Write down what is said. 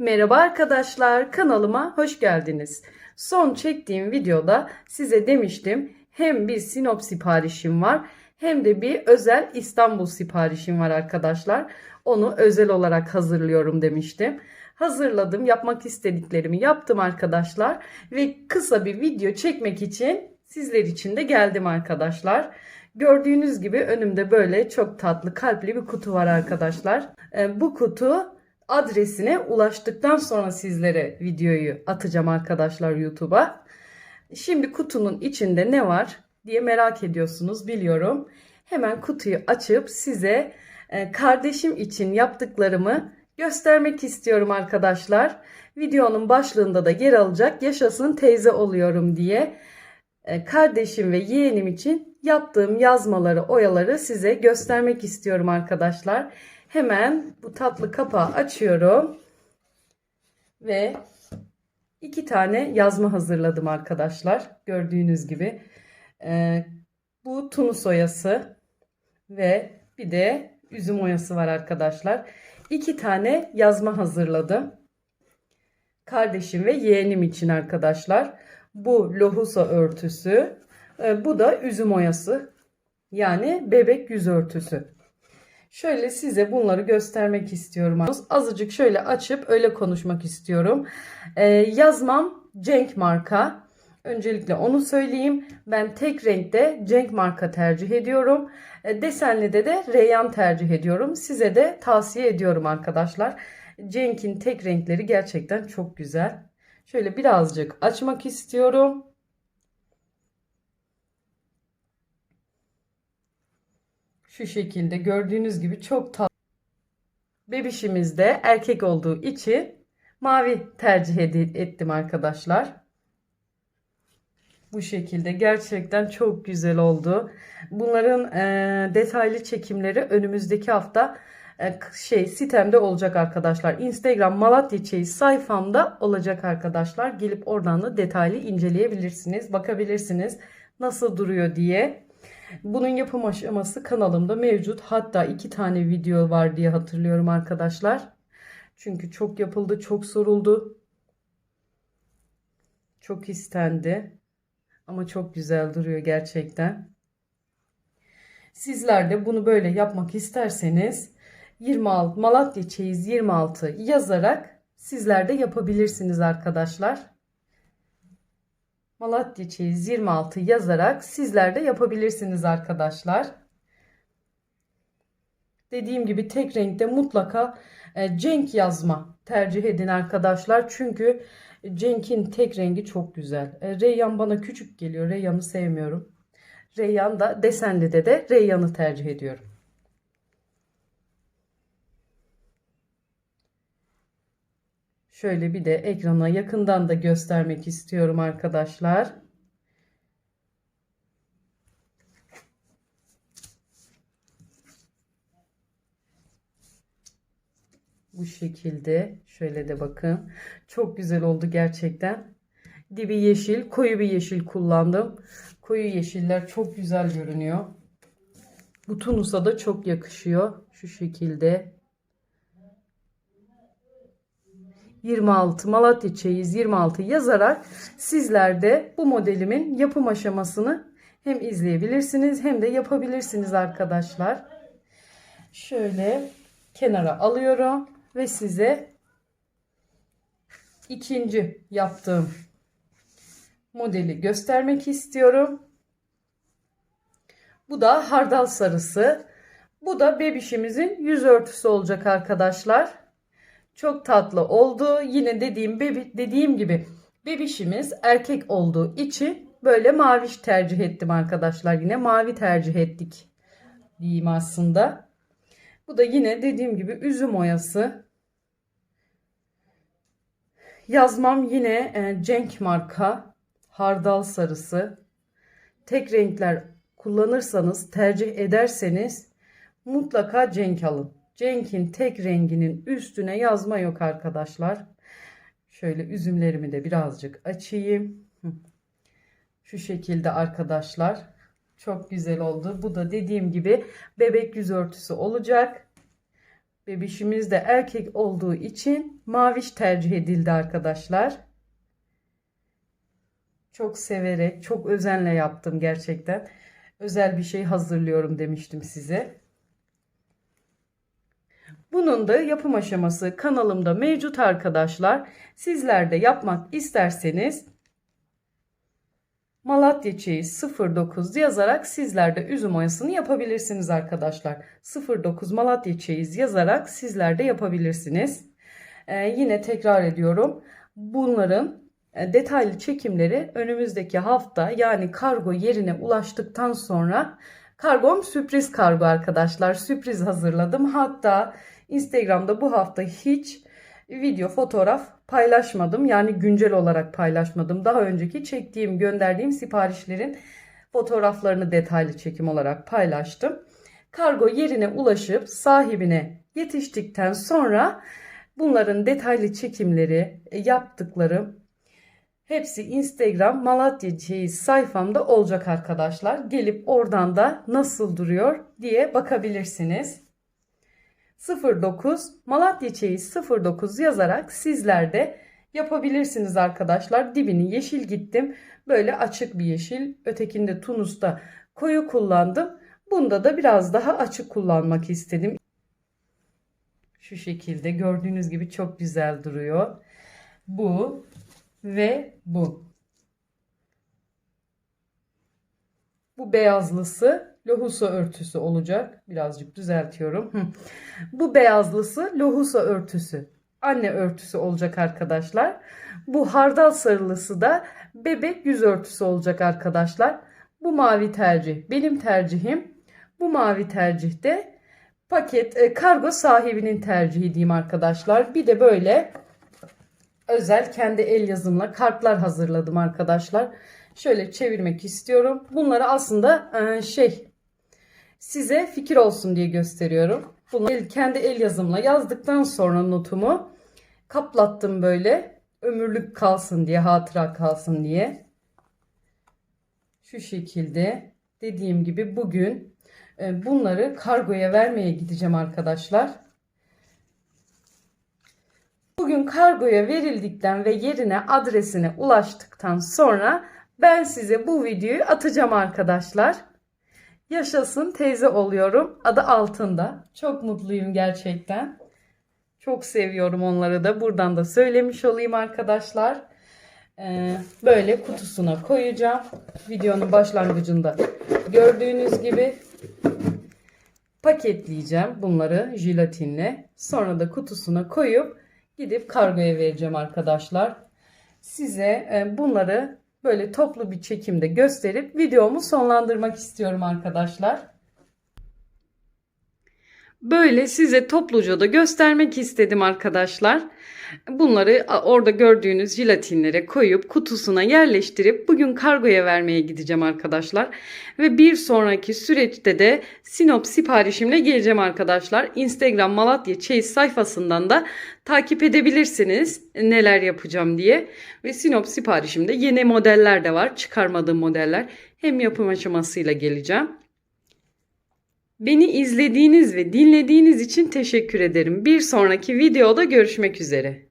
Merhaba arkadaşlar, kanalıma hoş geldiniz. Son çektiğim videoda size demiştim hem bir Sinop siparişim var hem de bir özel İstanbul siparişim var arkadaşlar. Onu özel olarak hazırlıyorum demiştim. Hazırladım, yapmak istediklerimi yaptım arkadaşlar ve kısa bir video çekmek için sizler için de geldim arkadaşlar. Gördüğünüz gibi önümde böyle çok tatlı kalpli bir kutu var arkadaşlar. Ee, Bu kutu adresine ulaştıktan sonra sizlere videoyu atacağım arkadaşlar YouTube'a. Şimdi kutunun içinde ne var diye merak ediyorsunuz biliyorum. Hemen kutuyu açıp size e, kardeşim için yaptıklarımı göstermek istiyorum arkadaşlar. Videonun başlığında da yer alacak yaşasın teyze oluyorum diye e, kardeşim ve yeğenim için yaptığım yazmaları, oyaları size göstermek istiyorum arkadaşlar. Hemen bu tatlı kapağı açıyorum. Ve iki tane yazma hazırladım arkadaşlar. Gördüğünüz gibi. Ee, bu tunus oyası ve bir de üzüm oyası var arkadaşlar. İki tane yazma hazırladım. Kardeşim ve yeğenim için arkadaşlar. Bu lohusa örtüsü. e, Bu da üzüm oyası. Yani bebek yüz örtüsü. Şöyle size bunları göstermek istiyorum. Azıcık şöyle açıp öyle konuşmak istiyorum. Ee, yazmam Cenk marka. Öncelikle onu söyleyeyim. Ben tek renkte Cenk marka tercih ediyorum. E, desenli de de Reyyan tercih ediyorum. Size de tavsiye ediyorum arkadaşlar. Cenk'in tek renkleri gerçekten çok güzel. Şöyle birazcık açmak istiyorum. Şu şekilde gördüğünüz gibi çok tatlı. Bebişimiz de erkek olduğu için mavi tercih ettim arkadaşlar. Bu şekilde gerçekten çok güzel oldu. Bunların e, detaylı çekimleri önümüzdeki hafta e, şey sitemde olacak arkadaşlar. Instagram Malatya Çeyiz sayfamda olacak arkadaşlar. Gelip oradan da detaylı inceleyebilirsiniz. Bakabilirsiniz nasıl duruyor diye. Bunun yapım aşaması kanalımda mevcut. Hatta iki tane video var diye hatırlıyorum arkadaşlar. Çünkü çok yapıldı, çok soruldu. Çok istendi. Ama çok güzel duruyor gerçekten. Sizler de bunu böyle yapmak isterseniz 26 Malatya Çeyiz 26 yazarak sizler de yapabilirsiniz arkadaşlar. Malatya Çeyiz 26 yazarak sizler de yapabilirsiniz arkadaşlar. Dediğim gibi tek renkte mutlaka e, Cenk yazma tercih edin arkadaşlar. Çünkü Cenk'in tek rengi çok güzel. E, Reyyan bana küçük geliyor. Reyyan'ı sevmiyorum. Reyyan da desenli de de Reyyan'ı tercih ediyorum. Şöyle bir de ekrana yakından da göstermek istiyorum arkadaşlar. Bu şekilde şöyle de bakın. Çok güzel oldu gerçekten. Dibi yeşil, koyu bir yeşil kullandım. Koyu yeşiller çok güzel görünüyor. Bu tunusa da çok yakışıyor. Şu şekilde. 26 Malatya Çeyiz 26 yazarak sizler de bu modelimin yapım aşamasını hem izleyebilirsiniz hem de yapabilirsiniz arkadaşlar. Şöyle kenara alıyorum ve size ikinci yaptığım modeli göstermek istiyorum. Bu da hardal sarısı. Bu da bebişimizin yüz örtüsü olacak arkadaşlar. Çok tatlı oldu. Yine dediğim bebi, dediğim gibi bebişimiz erkek olduğu için böyle maviş tercih ettim arkadaşlar. Yine mavi tercih ettik diyeyim aslında. Bu da yine dediğim gibi üzüm oyası. Yazmam yine e, Cenk marka hardal sarısı. Tek renkler kullanırsanız, tercih ederseniz mutlaka Cenk alın. Cenk'in tek renginin üstüne yazma yok arkadaşlar. Şöyle üzümlerimi de birazcık açayım. Şu şekilde arkadaşlar. Çok güzel oldu. Bu da dediğim gibi bebek yüz örtüsü olacak. Bebişimiz de erkek olduğu için maviş tercih edildi arkadaşlar. Çok severek, çok özenle yaptım gerçekten. Özel bir şey hazırlıyorum demiştim size. Bunun da yapım aşaması kanalımda mevcut arkadaşlar. Sizler de yapmak isterseniz Malatya Çeyiz 09 yazarak sizler de üzüm oyasını yapabilirsiniz arkadaşlar. 09 Malatya Çeyiz yazarak sizler de yapabilirsiniz. Ee, yine tekrar ediyorum. Bunların e, detaylı çekimleri önümüzdeki hafta yani kargo yerine ulaştıktan sonra kargom sürpriz kargo arkadaşlar. Sürpriz hazırladım. Hatta Instagram'da bu hafta hiç video, fotoğraf paylaşmadım. Yani güncel olarak paylaşmadım. Daha önceki çektiğim, gönderdiğim siparişlerin fotoğraflarını detaylı çekim olarak paylaştım. Kargo yerine ulaşıp sahibine yetiştikten sonra bunların detaylı çekimleri, e, yaptıklarım hepsi Instagram Malatya Çeyiz sayfamda olacak arkadaşlar. Gelip oradan da nasıl duruyor diye bakabilirsiniz. 09 Malatya Çeyiz 09 yazarak sizler de yapabilirsiniz arkadaşlar. Dibini yeşil gittim. Böyle açık bir yeşil. Ötekinde Tunus'ta koyu kullandım. Bunda da biraz daha açık kullanmak istedim. Şu şekilde gördüğünüz gibi çok güzel duruyor. Bu ve bu. Bu beyazlısı lohusa örtüsü olacak. Birazcık düzeltiyorum. Bu beyazlısı lohusa örtüsü. Anne örtüsü olacak arkadaşlar. Bu hardal sarılısı da bebek yüz örtüsü olacak arkadaşlar. Bu mavi tercih benim tercihim. Bu mavi tercih de paket e, kargo sahibinin tercihi diyeyim arkadaşlar. Bir de böyle özel kendi el yazımla kartlar hazırladım arkadaşlar. Şöyle çevirmek istiyorum. Bunları aslında e, şey size fikir olsun diye gösteriyorum. Bunu kendi el yazımla yazdıktan sonra notumu kaplattım böyle. Ömürlük kalsın diye, hatıra kalsın diye. Şu şekilde dediğim gibi bugün e, bunları kargoya vermeye gideceğim arkadaşlar. Bugün kargoya verildikten ve yerine adresine ulaştıktan sonra ben size bu videoyu atacağım arkadaşlar. Yaşasın teyze oluyorum. Adı altında. Çok mutluyum gerçekten. Çok seviyorum onları da. Buradan da söylemiş olayım arkadaşlar. Ee, böyle kutusuna koyacağım. Videonun başlangıcında gördüğünüz gibi paketleyeceğim bunları jelatinle. Sonra da kutusuna koyup gidip kargoya vereceğim arkadaşlar. Size e, bunları böyle toplu bir çekimde gösterip videomu sonlandırmak istiyorum arkadaşlar. Böyle size topluca da göstermek istedim arkadaşlar. Bunları orada gördüğünüz jelatinlere koyup kutusuna yerleştirip bugün kargoya vermeye gideceğim arkadaşlar. Ve bir sonraki süreçte de Sinop siparişimle geleceğim arkadaşlar. Instagram Malatya Çeyiz sayfasından da takip edebilirsiniz neler yapacağım diye. Ve Sinop siparişimde yeni modeller de var. Çıkarmadığım modeller. Hem yapım aşamasıyla geleceğim. Beni izlediğiniz ve dinlediğiniz için teşekkür ederim. Bir sonraki videoda görüşmek üzere.